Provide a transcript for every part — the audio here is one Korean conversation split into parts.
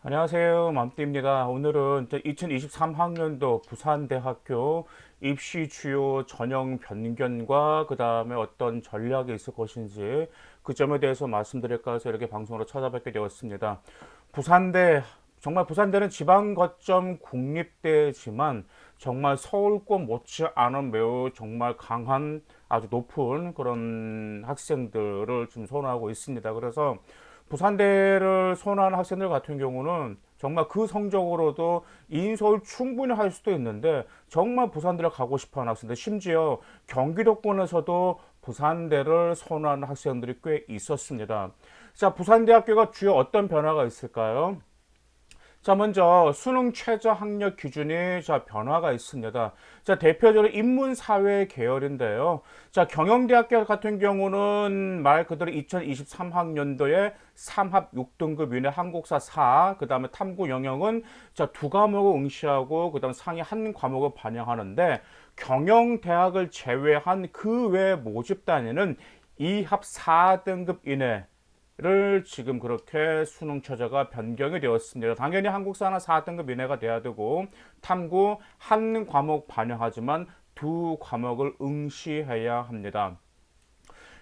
안녕하세요. 맘띠입니다. 오늘은 2023학년도 부산대학교 입시 주요 전형 변경과 그 다음에 어떤 전략이 있을 것인지 그 점에 대해서 말씀드릴까 해서 이렇게 방송으로 찾아뵙게 되었습니다. 부산대, 정말 부산대는 지방 거점 국립대지만 정말 서울권 못지않은 매우 정말 강한 아주 높은 그런 학생들을 좀 선호하고 있습니다. 그래서 부산대를 선호하는 학생들 같은 경우는 정말 그 성적으로도 인서울 충분히 할 수도 있는데 정말 부산대를 가고 싶어 하는 학생들 심지어 경기도권에서도 부산대를 선호하는 학생들이 꽤 있었습니다. 자, 부산대학교가 주요 어떤 변화가 있을까요? 자, 먼저 수능 최저 학력 기준이 자 변화가 있습니다. 자, 대표적으로 인문사회 계열인데요. 자, 경영대학교 같은 경우는 말 그대로 2023학년도에 3합 6등급 이내 한국사 4, 그 다음에 탐구 영역은 자, 두 과목을 응시하고 그 다음 상위 한 과목을 반영하는데 경영대학을 제외한 그 외 모집 단위는 2합 4등급 이내 를 지금 그렇게 수능 최저가 변경이 되었습니다. 당연히 한국사는 4등급 이내가 돼야 되고 탐구 한 과목 반영하지만 두 과목을 응시해야 합니다.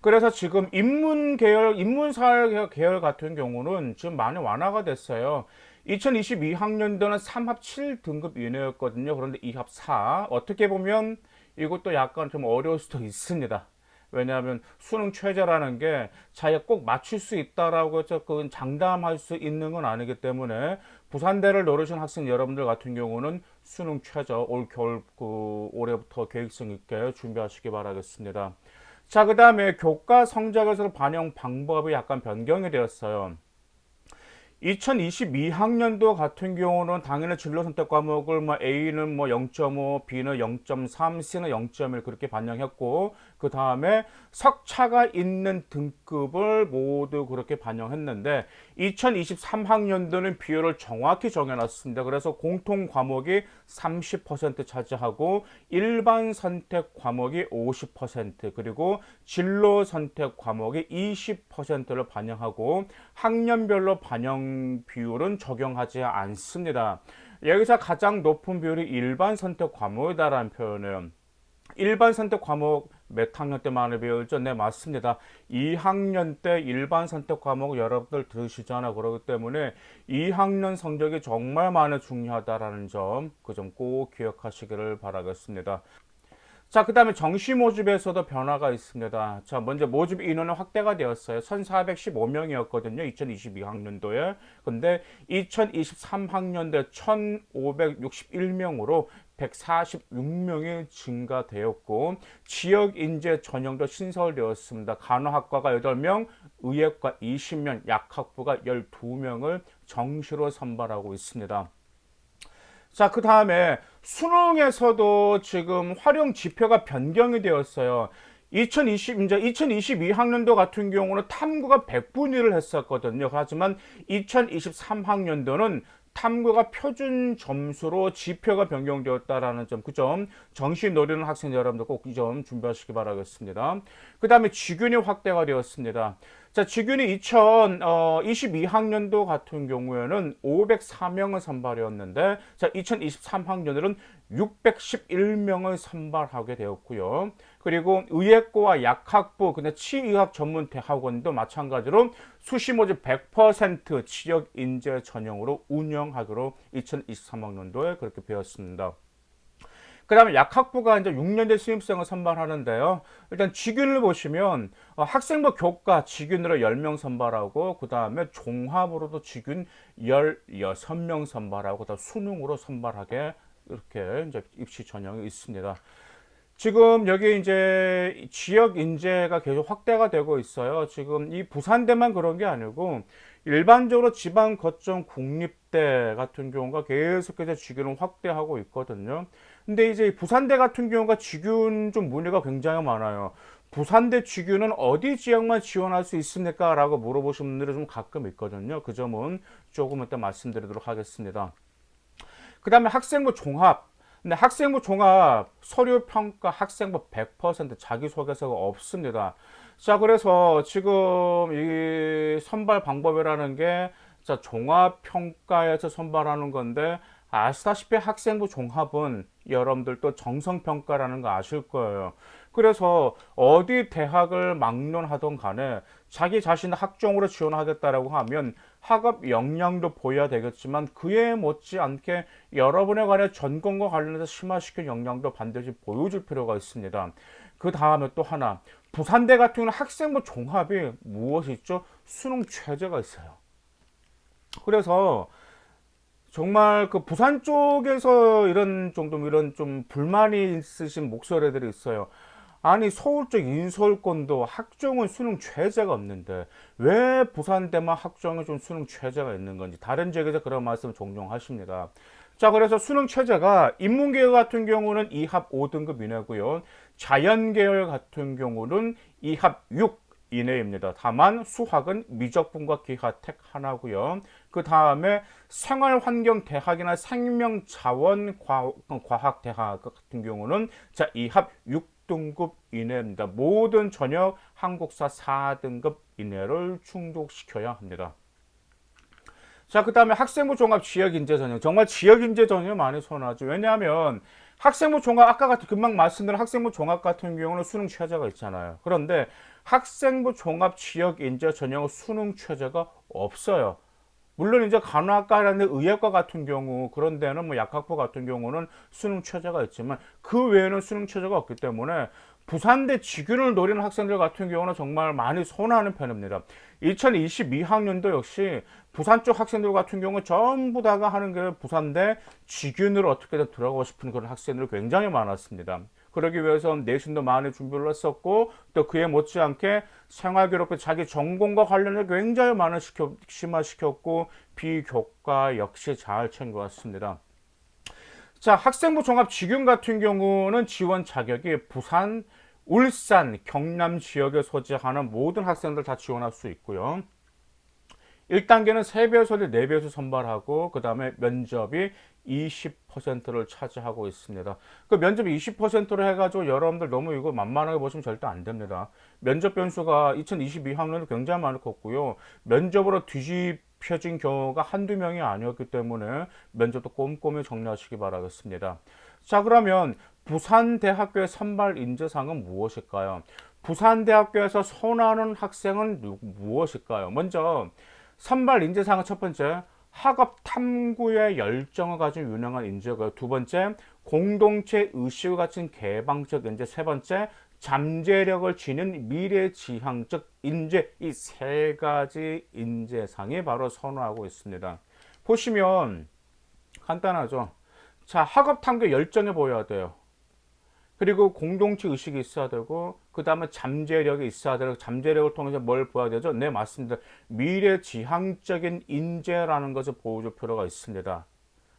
그래서 지금 인문 계열, 인문사회 계열 같은 경우는 지금 많이 완화가 됐어요. 2022학년도는 3합 7등급 이내였거든요. 그런데 2합 4. 어떻게 보면 이것도 약간 좀 어려울 수도 있습니다. 왜냐하면 수능 최저라는 게 자기가 꼭 맞출 수 있다라고 해서 그건 장담할 수 있는 건 아니기 때문에 부산대를 노리신 학생 여러분들 같은 경우는 수능 최저 올 겨울 그 올해부터 계획성 있게 준비하시기 바라겠습니다. 자, 그 다음에 교과 성적에서 반영 방법이 약간 변경이 되었어요. 2022학년도 같은 경우는 당연히 진로 선택 과목을 뭐 A는 뭐 0.5, B는 0.3, C는 0.1 그렇게 반영했고 그 다음에 석차가 있는 등급을 모두 그렇게 반영했는데 2023학년도는 비율을 정확히 정해놨습니다. 그래서 공통 과목이 30% 차지하고 일반 선택 과목이 50% 그리고 진로 선택 과목이 20%를 반영하고 학년별로 반영 비율은 적용하지 않습니다. 여기서 가장 높은 비율이 일반 선택 과목이다라는 표현은 일반 선택 과목 몇 학년 때 많이 배웠죠? 네, 맞습니다. 2학년 때 일반 선택 과목 여러분들 들으시잖아. 그러기 때문에 2학년 성적이 정말 많이 중요하다라는 점, 그 점 꼭 기억하시기를 바라겠습니다. 자, 그 다음에 정시 모집에서도 변화가 있습니다. 자, 먼저 모집 인원은 확대가 되었어요. 1,415명이었거든요. 2022학년도에. 근데 2023학년도에 1,561명으로 146명이 증가되었고 지역 인재 전형도 신설되었습니다. 간호학과가 8명, 의예과 20명, 약학부가 12명을 정시로 선발하고 있습니다. 자, 그 다음에 수능에서도 지금 활용 지표가 변경이 되었어요. 2020, 이제 2022학년도 같은 경우는 탐구가 100분위를 했었거든요. 하지만 2023학년도는 탐구가 표준 점수로 지표가 변경되었다라는 점, 그 점, 정시 노리는 학생 여러분들 꼭 이 점 준비하시기 바라겠습니다. 그 다음에 지균이 확대가 되었습니다. 자, 지균이 2022학년도 같은 경우에는 504명을 선발이었는데, 자, 2023학년에는 611명을 선발하게 되었고요. 그리고 의예과와 약학부, 근데 치의학 전문 대학원도 마찬가지로 수시 모집 100% 지역 인재 전형으로 운영하기로 2023학년도에 그렇게 배웠습니다. 그 다음에 약학부가 이제 6년제 신입생을 선발하는데요. 일단 직윤을 보시면 어, 학생부 교과 직윤으로 10명 선발하고 그 다음에 종합으로도 직윤 16명 선발하고 그다음 수능으로 선발하게 이렇게 이제 입시 전형이 있습니다. 지금 여기 이제 지역 인재가 계속 확대가 되고 있어요. 지금 이 부산대만 그런 게 아니고 일반적으로 지방 거점 국립 대 같은 경우가 계속해서 직윤을 확대하고 있거든요. 근데 이제 부산대 같은 경우가 직윤 좀 문의가 굉장히 많아요. 부산대 직윤은 어디 지역만 지원할 수 있습니까? 라고 물어보시는 분들이 좀 가끔 있거든요. 그 점은 조금 이따 말씀드리도록 하겠습니다. 그 다음에 학생부 종합. 근데 학생부 종합 서류 평가 학생부 100% 자기소개서가 없습니다. 자, 그래서 지금 이 선발 방법이라는 게 자, 종합평가에서 선발하는 건데 아시다시피 학생부 종합은 여러분들도 정성평가라는 거 아실 거예요. 그래서 어디 대학을 막론하던 간에 자기 자신의 학종으로 지원하겠다라고 하면 학업 역량도 보여야 되겠지만 그에 못지않게 여러분에 관해 전공과 관련해서 심화시킨 역량도 반드시 보여줄 필요가 있습니다. 그 다음에 또 하나 부산대 같은 경우는 학생부 종합이 무엇이 있죠? 수능 최저가 있어요. 그래서 정말 그 부산 쪽에서 이런 정도 이런 좀 불만이 있으신 목소리들이 있어요. 아니 서울 쪽 인서울권도 학종은 수능 최저가 없는데 왜 부산대만 학종에 좀 수능 최저가 있는 건지 다른 지역에서 그런 말씀 종종 하십니다. 자 그래서 수능 최저가 인문계열 같은 경우는 2합 5등급 이내고요. 자연계열 같은 경우는 2합 6 이내입니다. 다만 수학은 미적분과 기하택 하나고요. 그 다음에 생활환경대학이나 생명자원과학대학 같은 경우는 자 2합 6등급 이내입니다. 모든 전역 한국사 4등급 이내를 충족시켜야 합니다. 자, 그 다음에 학생부 종합 지역인재 전형. 정말 지역인재 전형 많이 선호하죠. 왜냐하면 학생부 종합, 아까 같은 금방 말씀드린 학생부 종합 같은 경우는 수능 최저가 있잖아요. 그런데 학생부 종합 지역인재 전형은 수능 최저가 없어요. 물론 이제 간호학과라는 의학과 같은 경우 그런 데는 뭐 약학부 같은 경우는 수능 최저가 있지만 그 외에는 수능 최저가 없기 때문에 부산대 직윤을 노리는 학생들 같은 경우는 정말 많이 선호하는 편입니다. 2022학년도 역시 부산 쪽 학생들 같은 경우 전부 다가 하는 게 부산대 직윤으로 어떻게든 들어가고 싶은 그런 학생들이 굉장히 많았습니다. 그러기 위해서 내신도 많이 준비를 했었고 또 그에 못지않게 생활기록부 자기 전공과 관련해 굉장히 많은 시켜, 심화시켰고 비교과 역시 잘 챙겨왔습니다. 자 학생부 종합 직윤 같은 경우는 지원 자격이 부산, 울산, 경남 지역에 소재하는 모든 학생들 다 지원할 수 있고요. 1단계는 3배에서 4배에서 선발하고 그 다음에 면접이 20%를 차지하고 있습니다. 그 면접 20%로 해가지고 여러분들 너무 이거 만만하게 보시면 절대 안 됩니다. 면접 변수가 2022학년은 굉장히 많이 컸고요. 면접으로 뒤집혀진 경우가 한두 명이 아니었기 때문에 면접도 꼼꼼히 정리하시기 바라겠습니다. 자, 그러면 부산대학교의 선발 인재상은 무엇일까요? 부산대학교에서 선호하는 학생은 무엇일까요? 먼저 선발 인재상은 첫 번째 학업 탐구의 열정을 가진 유능한 인재고요. 두 번째 공동체 의식을 가진 개방적 인재. 세 번째 잠재력을 지닌 미래지향적 인재. 이 세 가지 인재상이 바로 선호하고 있습니다. 보시면 간단하죠. 자, 학업 탐구 열정이 보여야 돼요. 그리고 공동체 의식이 있어야 되고 그 다음에 잠재력이 있어야 되고 잠재력을 통해서 뭘 보여야 되죠? 네 맞습니다. 미래지향적인 인재라는 것을 보여줄 필요가 있습니다.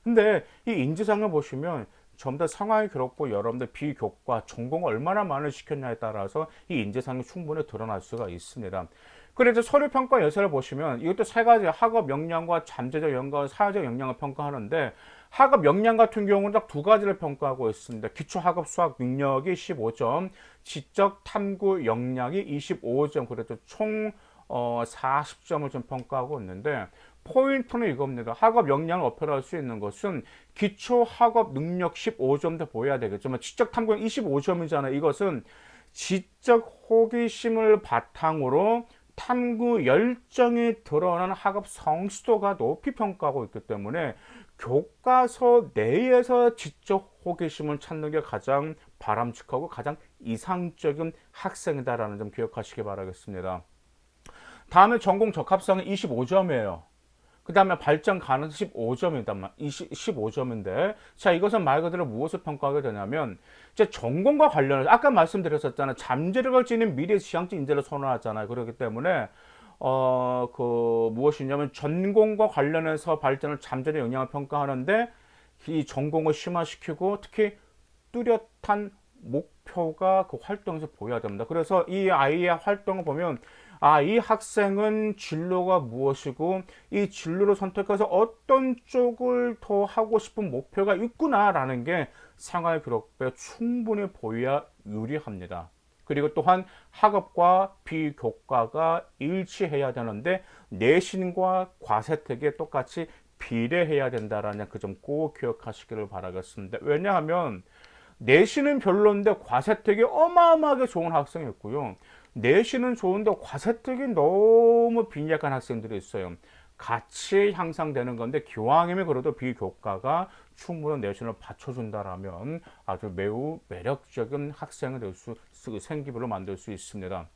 근데 이 인재상을 보시면 전부 다 상황의 기록부 여러분들 비교과 전공을 얼마나 많이 시켰냐에 따라서 이 인재상이 충분히 드러날 수가 있습니다. 그래서 서류 평가 예서를 보시면 이것도 세 가지 학업 역량과 잠재적 역량과 사회적 역량을 평가하는데 학업 역량 같은 경우는 딱 두 가지를 평가하고 있습니다. 기초 학업 수학 능력이 15점, 지적 탐구 역량이 25점, 그래서 총 어, 40점을 좀 평가하고 있는데 포인트는 이겁니다. 학업 역량을 어필할 수 있는 것은 기초 학업 능력 15점도 보여야 되겠지만 지적 탐구는 25점이잖아요. 이것은 지적 호기심을 바탕으로 탐구 열정이 드러나는 학업 성취도가 높이 평가하고 있기 때문에 교과서 내에서 지적 호기심을 찾는 게 가장 바람직하고 가장 이상적인 학생이다라는 점 기억하시기 바라겠습니다. 다음에 전공 적합성은 25점이에요. 그 다음에 발전 가능성 15점이다. 20, 15점인데. 자, 이것은 말 그대로 무엇을 평가하게 되냐면, 이제 전공과 관련해서, 아까 말씀드렸었잖아요. 잠재력을 지닌 미래 지향적 인재를 선호하잖아요. 그렇기 때문에, 어, 그, 무엇이냐면, 전공과 관련해서 발전을 잠재력 영향을 평가하는데, 이 전공을 심화시키고, 특히 뚜렷한 목표가 그 활동에서 보여야 됩니다. 그래서 이 아이의 활동을 보면, 아, 이 학생은 진로가 무엇이고 이 진로를 선택해서 어떤 쪽을 더 하고 싶은 목표가 있구나라는 게 생활 기록부에 충분히 보여야 유리합니다. 그리고 또한 학업과 비교과가 일치해야 되는데 내신과 과세특에 똑같이 비례해야 된다라는 그 점 꼭 기억하시기를 바라겠습니다. 왜냐하면 내신은 별론데 과세특이 어마어마하게 좋은 학생이 있고요. 내신은 좋은데 과세특이 너무 빈약한 학생들이 있어요. 같이 향상되는 건데 기왕이면 그래도 비교과가 충분한 내신을 받쳐준다라면 아주 매우 매력적인 학생이 될 수 생기부를 만들 수 있습니다.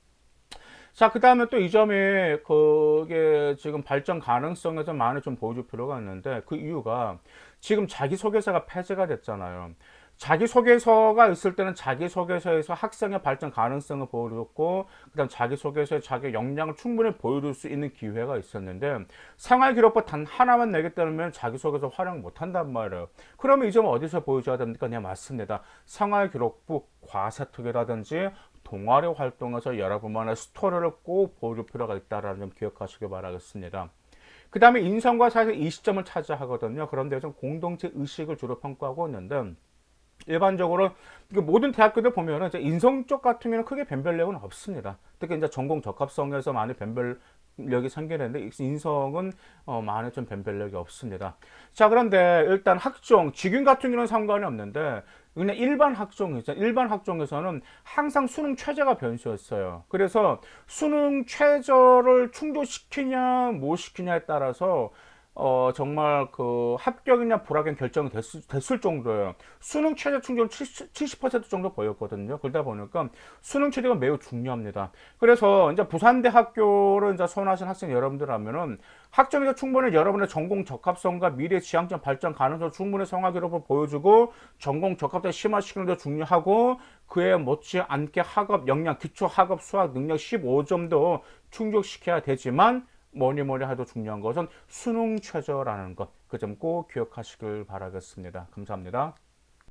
자, 그 다음에 또 이 점에 그게 지금 발전 가능성에서 많이 좀 보여줄 필요가 있는데 그 이유가 지금 자기소개서가 폐지가 됐잖아요. 자기소개서가 있을 때는 자기소개서에서 학생의 발전 가능성을 보여줬고, 그 다음 자기소개서에 자기 역량을 충분히 보여줄 수 있는 기회가 있었는데, 생활기록부 단 하나만 내기 때문에 자기소개서 활용 못 한단 말이에요. 그러면 이 점은 어디서 보여줘야 됩니까? 네, 맞습니다. 생활기록부 과세특이라든지 동아리 활동에서 여러분만의 스토리를 꼭 보여줄 필요가 있다는 점 기억하시길 바라겠습니다. 그 다음에 인성과 사회에서 이 시점을 차지하 하거든요. 그런데 좀 공동체 의식을 주로 평가하고 있는데, 일반적으로 모든 대학교들 보면은 인성 쪽 같은 경우는 크게 변별력은 없습니다. 특히 이제 전공 적합성에서 많이 변별력이 생기는데 인성은 어, 많이 좀 변별력이 없습니다. 자 그런데 일단 학종 직윤 같은 경우는 상관이 없는데 그냥 일반 학종이죠. 일반 학종에서는 항상 수능 최저가 변수였어요. 그래서 수능 최저를 충족시키냐 못 시키냐에 따라서 어, 정말 그 합격이냐 불합격 결정이 됐을, 됐을 정도예요. 수능 최저 충족 70%, 70% 정도 보였거든요. 그러다 보니까 수능 최저가 매우 중요합니다. 그래서 이제 부산대 학교를 이제 선호하신 학생 여러분들하면은 학점에서 충분히 여러분의 전공 적합성과 미래 지향점 발전 가능성 충분히 성화 기록을 보여주고 전공 적합성 심화시키는 데 중요하고 그에 못지않게 학업 역량 기초 학업 수학 능력 15점도 충족시켜야 되지만 뭐니 뭐니 해도 중요한 것은 수능 최저라는 것. 그 점 꼭 기억하시길 바라겠습니다. 감사합니다.